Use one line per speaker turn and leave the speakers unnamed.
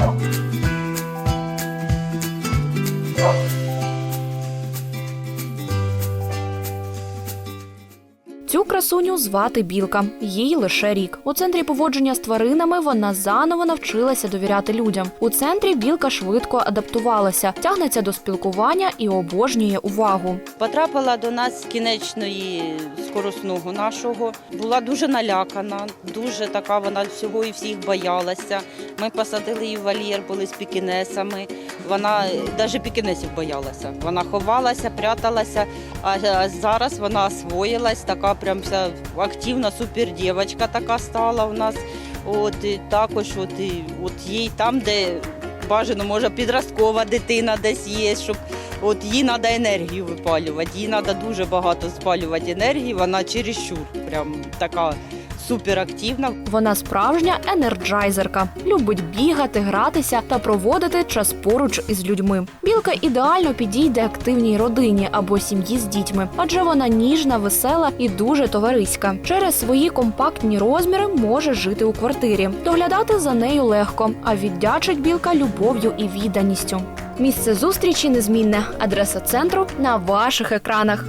Thank you. Цю красуню звати Білка. Їй лише рік. У центрі поводження з тваринами вона заново навчилася довіряти людям. У центрі білка швидко адаптувалася, тягнеться до спілкування і обожнює увагу.
Потрапила до нас з кінечної скоросного нашого. Була дуже налякана, дуже така вона всього і всіх боялася. Ми посадили її в вольєр, були з пікінесами. Вона навіть пікінесів боялася. Вона ховалася, пряталася. А зараз вона освоїлась, така прям вся активна супердівчинка така стала у нас. От і також, от, і, от їй там, де бажано, може підросткова дитина десь є, щоб От їй треба енергію випалювати, їй треба дуже багато спалювати енергії, вона чересчур прям така суперактивна.
Вона справжня енерджайзерка, любить бігати, гратися та проводити час поруч із людьми. Білка ідеально підійде активній родині або сім'ї з дітьми, адже вона ніжна, весела і дуже товариська. Через свої компактні розміри може жити у квартирі. Доглядати за нею легко, а віддячить білка любов'ю і відданістю. Місце зустрічі незмінне. Адреса центру на ваших екранах.